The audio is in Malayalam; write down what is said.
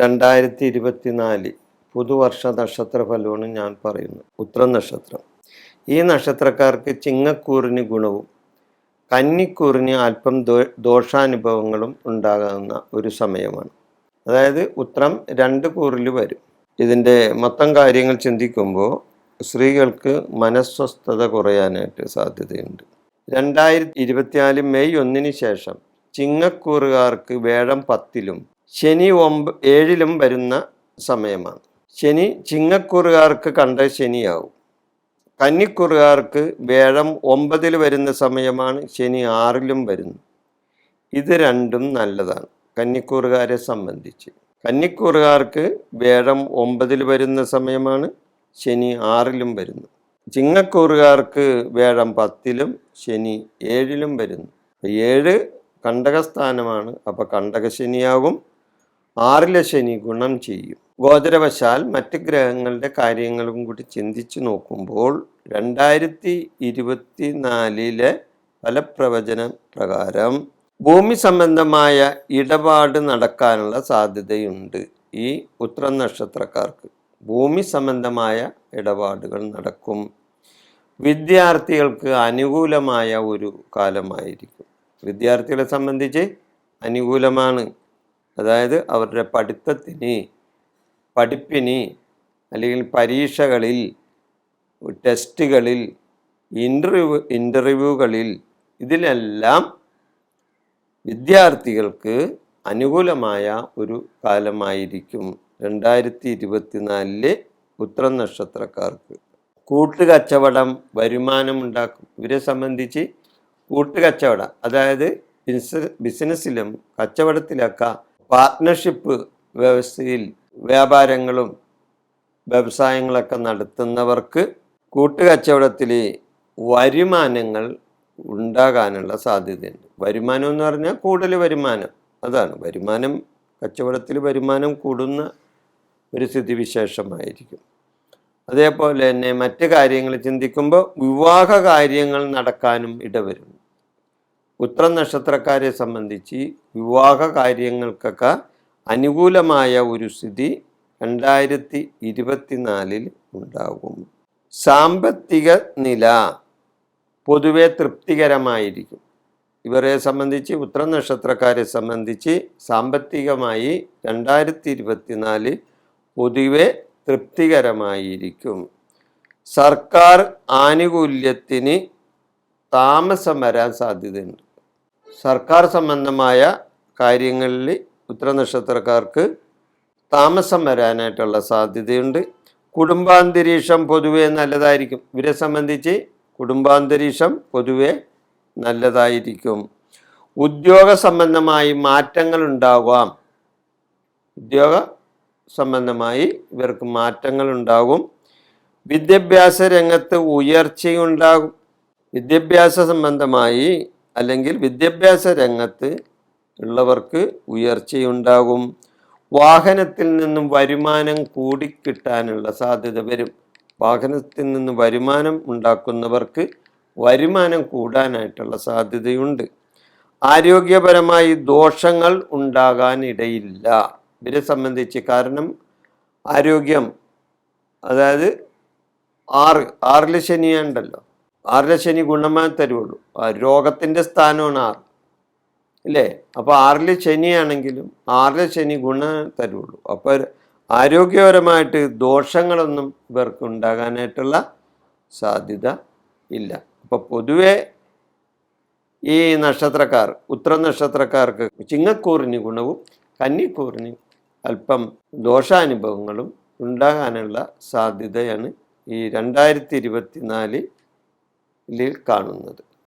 രണ്ടായിരത്തി ഇരുപത്തിനാല് പുതുവർഷ നക്ഷത്ര ഫലമാണ് ഞാൻ പറയുന്നത്. ഉത്രം നക്ഷത്രം ഈ നക്ഷത്രക്കാർക്ക് ചിങ്ങക്കൂറിന് ഗുണവും കന്നിക്കൂറിന് അല്പം ദോഷാനുഭവങ്ങളും ഉണ്ടാകുന്ന ഒരു സമയമാണ്. അതായത് ഉത്രം രണ്ട് കൂറിൽ വരും. ഇതിന്റെ മൊത്തം കാര്യങ്ങൾ ചിന്തിക്കുമ്പോൾ സ്ത്രീകൾക്ക് മനസ്വസ്ഥത കുറയാനായിട്ട് സാധ്യതയുണ്ട്. രണ്ടായിരത്തി ഇരുപത്തിനാല് മെയ് ഒന്നിന് ശേഷം ചിങ്ങക്കൂറുകാർക്ക് വേഴം പത്തിലും ശനി ഒമ്പ ഏഴിലും വരുന്ന സമയമാണ്. ശനി ചിങ്ങക്കുറുകാർക്ക് കണ്ട ശനിയാവും. കന്നിക്കുറുകാർക്ക് വേഴം ഒമ്പതിൽ വരുന്ന സമയമാണ് ശനി ആറിലും വരുന്നു ഇത് രണ്ടും നല്ലതാണ് കന്നിക്കൂറുകാരെ സംബന്ധിച്ച്. കന്നിക്കൂറുകാർക്ക് വേഴം ഒമ്പതിൽ വരുന്ന സമയമാണ് ശനി ആറിലും വരുന്നു ചിങ്ങക്കൂറുകാർക്ക് വേഴം പത്തിലും ശനി ഏഴിലും വരുന്നു. ഏഴ് കണ്ടകസ്ഥാനമാണ്. അപ്പോൾ കണ്ടകശനിയാകും ആറിലെ ശനി ഗുണം ചെയ്യും. ഗോചരവശാൽ മറ്റ് ഗ്രഹങ്ങളുടെ കാര്യങ്ങളും കൂടി ചിന്തിച്ചു നോക്കുമ്പോൾ രണ്ടായിരത്തി ഇരുപത്തി നാലിലെ ഫലപ്രവചന പ്രകാരം ഭൂമി സംബന്ധമായ ഇടപാട് നടക്കാനുള്ള സാധ്യതയുണ്ട്. ഈ ഉത്ര നക്ഷത്രക്കാർക്ക് ഭൂമി സംബന്ധമായ ഇടപാടുകൾ നടക്കും. വിദ്യാർത്ഥികൾക്ക് അനുകൂലമായ ഒരു കാലമായിരിക്കും. വിദ്യാർത്ഥികളെ സംബന്ധിച്ച് അനുകൂലമാണ്. അതായത് അവരുടെ പഠിത്തത്തിന് പഠിപ്പിന് അല്ലെങ്കിൽ പരീക്ഷകളിൽ ടെസ്റ്റുകളിൽ ഇന്റർവ്യൂ ഇന്റർവ്യൂകളിൽ ഇതിലെല്ലാം വിദ്യാർത്ഥികൾക്ക് അനുകൂലമായ ഒരു കാലമായിരിക്കും രണ്ടായിരത്തി ഇരുപത്തിനാലിലെ ഉത്രം നക്ഷത്രക്കാർക്ക്. കൂട്ടുകച്ചവടം വരുമാനമുണ്ടാക്കും. ഇവരെ സംബന്ധിച്ച് കൂട്ടുകച്ചവടം അതായത് ബിസിനസ് ബിസിനസ്സിലും കച്ചവടത്തിലൊക്കെ പാർട്ട്ണർഷിപ്പ് വ്യവസ്ഥയിൽ വ്യാപാരങ്ങളും വ്യവസായങ്ങളൊക്കെ നടത്തുന്നവർക്ക് കൂട്ടുകച്ചവടത്തിൽ വരുമാനങ്ങൾ ഉണ്ടാകാനുള്ള സാധ്യതയുണ്ട്. വരുമാനം എന്ന് പറഞ്ഞാൽ കൂടുതൽ വരുമാനം. അതാണ്. വരുമാനം കച്ചവടത്തിൽ വരുമാനം കൂടുന്ന ഒരു സ്ഥിതിവിശേഷമായിരിക്കും. അതേപോലെ തന്നെ മറ്റു കാര്യങ്ങൾ ചിന്തിക്കുമ്പോൾ വിവാഹ കാര്യങ്ങൾ നടക്കാനും ഇടവരും ഉത്രം നക്ഷത്രക്കാരെ സംബന്ധിച്ച് വിവാഹ കാര്യങ്ങൾക്കൊക്കെ അനുകൂലമായ ഒരു സ്ഥിതി രണ്ടായിരത്തി ഇരുപത്തിനാലിൽ ഉണ്ടാകും. സാമ്പത്തിക നില പൊതുവെ തൃപ്തികരമായിരിക്കും. ഇവരെ സംബന്ധിച്ച് ഉത്തര നക്ഷത്രക്കാരെ സംബന്ധിച്ച് സാമ്പത്തികമായി രണ്ടായിരത്തി ഇരുപത്തിനാല് പൊതുവെ തൃപ്തികരമായിരിക്കും. സർക്കാർ ആനുകൂല്യത്തിന് താമസം വരാൻ സാധ്യതയുണ്ട്. സർക്കാർ സംബന്ധമായ കാര്യങ്ങളിൽ ഉത്തരനക്ഷത്രക്കാർക്ക് താമസം വരാനായിട്ടുള്ള സാധ്യതയുണ്ട്. കുടുംബാന്തരീക്ഷം പൊതുവെ നല്ലതായിരിക്കും. ഇവരെ സംബന്ധിച്ച് കുടുംബാന്തരീക്ഷം പൊതുവെ നല്ലതായിരിക്കും. ഉദ്യോഗ സംബന്ധമായി മാറ്റങ്ങൾ ഉണ്ടാകാം ഉദ്യോഗ സംബന്ധമായി ഇവർക്ക് മാറ്റങ്ങൾ ഉണ്ടാകും. വിദ്യാഭ്യാസ രംഗത്ത് ഉയർച്ചയുണ്ടാകും. വിദ്യാഭ്യാസ സംബന്ധമായി അല്ലെങ്കിൽ വിദ്യാഭ്യാസ രംഗത്ത് ഉള്ളവർക്ക് ഉയർച്ചയുണ്ടാകും. വാഹനത്തിൽ നിന്നും വരുമാനം കൂടിക്കിട്ടാനുള്ള സാധ്യത വരും. വാഹനത്തിൽ നിന്ന് വരുമാനം ഉണ്ടാക്കുന്നവർക്ക് വരുമാനം കൂടാനായിട്ടുള്ള സാധ്യതയുണ്ട്. ആരോഗ്യപരമായി ദോഷങ്ങൾ ഉണ്ടാകാനിടയില്ല. ഇവരെ സംബന്ധിച്ച് കാരണം ആരോഗ്യം. അതായത് ആറ് ആറിൽ ശനിയുണ്ടല്ലോ ആറിലെ ശനി ഗുണമേ തരുള്ളൂ രോഗത്തിന്റെ സ്ഥാനമാണ് ആറ്. ഇല്ലേ? അപ്പോൾ ആറിലെ ശനിയാണെങ്കിലും ആറിലെ ശനി ഗുണം തരുള്ളൂ അപ്പോൾ ആരോഗ്യപരമായിട്ട് ദോഷങ്ങളൊന്നും ഇവർക്ക് ഉണ്ടാകാനായിട്ടുള്ള സാധ്യത ഇല്ല. അപ്പോൾ പൊതുവേ ഈ നക്ഷത്രക്കാർ ഉത്തര നക്ഷത്രക്കാർക്ക് ചിങ്ങക്കൂറിന് ഗുണവും കന്നിക്കൂറിന് അല്പം ദോഷാനുഭവങ്ങളും ഉണ്ടാകാനുള്ള സാധ്യതയാണ് ഈ രണ്ടായിരത്തി ഇരുപത്തിനാലിൽ കാണുന്നത്.